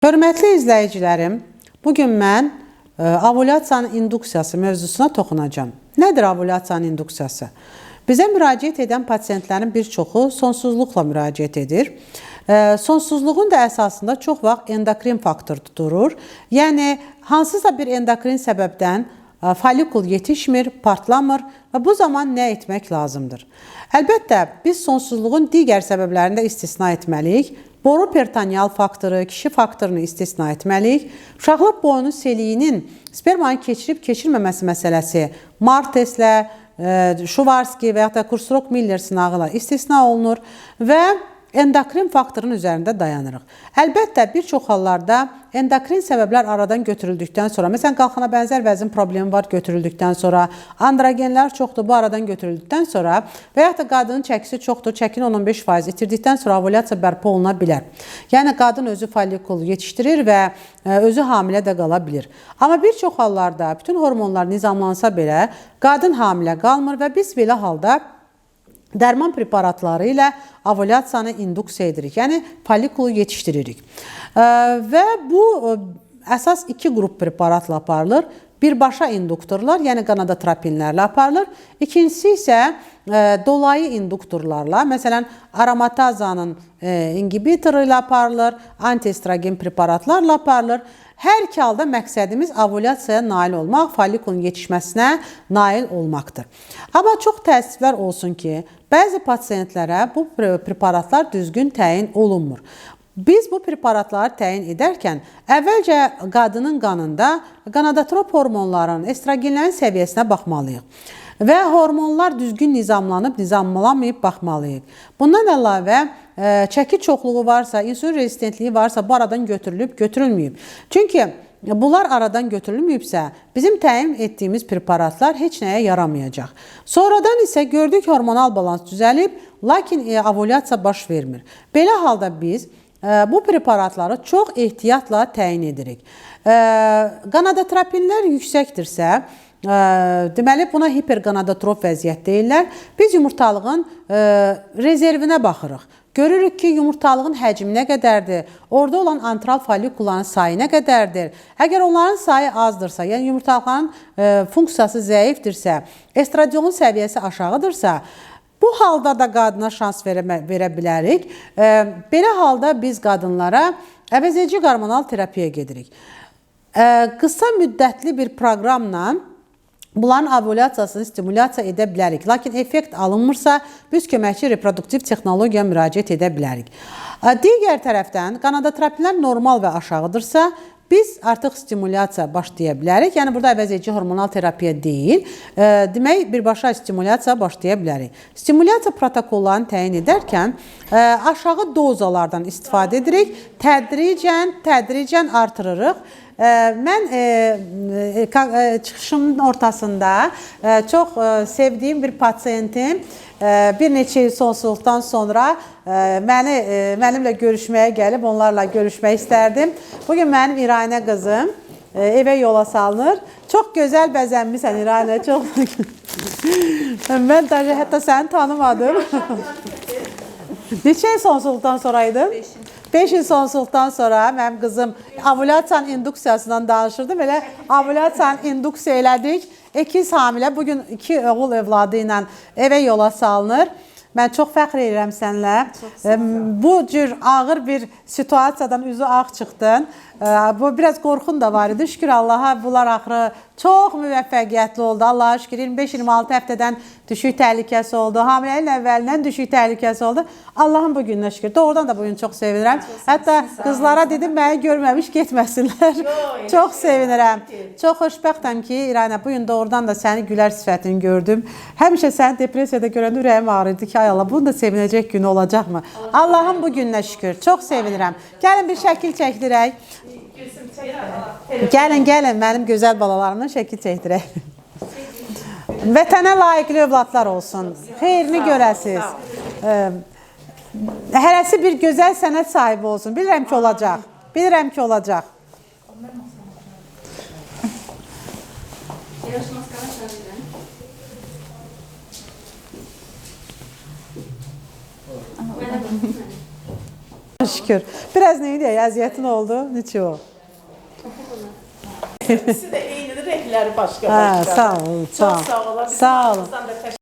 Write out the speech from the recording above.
Hörmətli izləyicilərim, bu gün mən e, ovulyasiyanın induksiyası mövzusuna toxunacağam. Nədir ovulyasiyanın induksiyası? Bizə müraciət edən pasientlərin bir çoxu sonsuzluqla müraciət edir. E, Sonsuzluğun da əsasında çox vaxt endokrin faktor durur. Yəni hansısa bir endokrin səbəbdən e, folikul yetişmir, partlamır və bu zaman nə etmək lazımdır? Əlbəttə, biz sonsuzluğun digər səbəblərini də istisna etməliyik. Boru peritoneal faktoru, kişi faktorunu istisna etməliyik. Uşaqlıq boynu seliyinin spermanın keçirib keçirməməsi məsələsi Marteslə, e, Şuvarski və ya da Kursorok-Miller sınağı ilə istisna olunur və endokrin faktorun üzərində dayanırıq. Əlbəttə, bir çox hallarda endokrin səbəblər aradan götürüldükdən sonra, məsələn, qalxana bənzər vəzin problemi var götürüldükdən sonra, androgenlər çoxdur, bu aradan götürüldükdən sonra və ya da qadının çəkisi çoxdur, çəkin 15% itirdikdən sonra ovulyasiya bərpa oluna bilər. Yəni qadın özü folikul yetişdirir və e, özü hamilə də qala bilər. Amma bir çox hallarda bütün hormonlar nizamlansa belə qadın hamilə qalmır və biz belə halda dərman preparatları ilə ovulyasiyanı induksiya edirik. Yəni folikulu yetişdiririk. Və bu əsas iki qrup preparatla aparılır. Birbaşa induktorlar, yəni qanadotropinlərlə aparılır. İkincisi isə ə, dolayı induktorlarla, məsələn, aromatazanın ə, inhibitoru ilə aparılır, antiestrogen preparatlarla aparılır. Hər iki halda məqsədimiz ovulyasiyaya nail olmaq, folikulun yetişməsinə nail olmaqdır. Amma çox təəssüflər olsun ki, bəzi pasientlərə bu pre- preparatlar düzgün təyin olunmur. Biz bu preparatları təyin edərkən əvvəlcə qadının qanında qanadatrop hormonların, estrogenlərin səviyyəsinə baxmalıyıq və hormonlar düzgün nizamlanıb, nizamlanmayıb baxmalıyıq. Bundan əlavə ə, çəki çoxluğu varsa, insulin rezistentliyi varsa bu aradan götürülüb, götürülməyib. Çünki bunlar aradan götürülməyibsə, bizim təyin etdiyimiz preparatlar heç nəyə yaramayacaq. Sonradan isə gördük hormonal balans düzəlib, lakin e, ovulyasiya baş vermir. Belə halda biz bu preparatları çox ehtiyatla təyin edirik. Ə, Qanadotropinlər yüksəkdirsə, Ə, deməli buna hiperqanadatrop vəziyyət deyirlər. Biz yumurtalığın ə, rezervinə baxırıq. Görürük ki, yumurtalığın həcmi nə qədərdir? Orada olan antral folikulanın sayı nə qədərdir? Əgər onların sayı azdırsa, yəni yumurtalığın ə, funksiyası zəifdirsə, estradionun səviyyəsi aşağıdırsa, bu halda da qadına şans verə, verə bilərik. Belə halda biz qadınlara əvəzedici hormonal terapiyaya gedirik. Qısa müddətli bir proqramla Bunların ovulyasiyasını stimulyasiya edə bilərik. Lakin effekt alınmırsa, biz köməkçi reproduktiv texnologiyaya müraciət edə bilərik. Digər tərəfdən qanadotropinlər normal və aşağıdırsa, biz artıq stimulyasiya başlaya bilərik. Yəni burada əvəzedici hormonal terapiya deyil, ə, demək birbaşa stimulyasiya başlaya bilərik. Stimulyasiya protokollarını təyin edərkən ə, aşağı dozalardan istifadə edirik. Tədricən, tədricən artırırıq. Ə, Mən e, e, e, çıxışımın ortasında e, çox e, sevdiyim bir pasiyentim e, bir neçə il sonsuzluqdan sonra e, məni e, mənimlə görüşməyə gəlib onlarla görüşmək istərdim. Bu gün mənim İranə qızım e, evə yola salınır. Çox gözəl bəzənmisən İranə, çox. Mən də hətta səni tanımadım. Neçə il sonsuzluqdan sonraydı? 5 il sonsuzluqdan sonra mənim qızım ovulyasiyanın induksiyasından danışırdım. Elə ovulyasiyanın induksiya elədik. İkiz hamilə bu gün iki oğul övladı ilə evə yola salınır. Mən çox fəxr edirəm sənlə. Bu cür ağır bir situasiyadan üzü ağ çıxdın. Bu biraz qorxun da var idi. Şükür Allaha bunlar axırı çox müvəffəqiyyətli oldu. Allaha şükür 25-26 həftədən düşük təhlükəsi oldu. Hamilənin əvvəlindən düşük təhlükəsi oldu. Allahın bu gününə şükür. Doğrudan da bu gün çox sevinirəm. Hətta qızlara dedim məni görməmiş getməsinlər. Çox sevinirəm. Çox xoşbəxtəm ki, İrana bu gün doğrudan da səni gülər sifətini gördüm. Həmişə səni depressiyada görəndə ürəyim ağrıyırdı ki, ay Allah, bunun da sevinəcək günü olacaqmı? Allahın bu gününə şükür. Çox sevinirəm. Gəlin bir şəkil çəkdirək. Gəlin, gəlin mənim gözəl balalarımla şəkil çəkdirək. Vətənə layiqli övladlar olsun. Xeyrini görəsiz. Hərəsi bir gözəl sənət sahibi olsun. Bilirəm ki, olacaq. Bilirəm ki, olacaq. Я Şükür. Biraz neydi ya? Əziyyətin oldu. Neçə o? İkisi de eynidir, renkleri başka Ha, başka. sağ olun, sağ Çok olun. sağ olun. Sağ olun. da teşekkür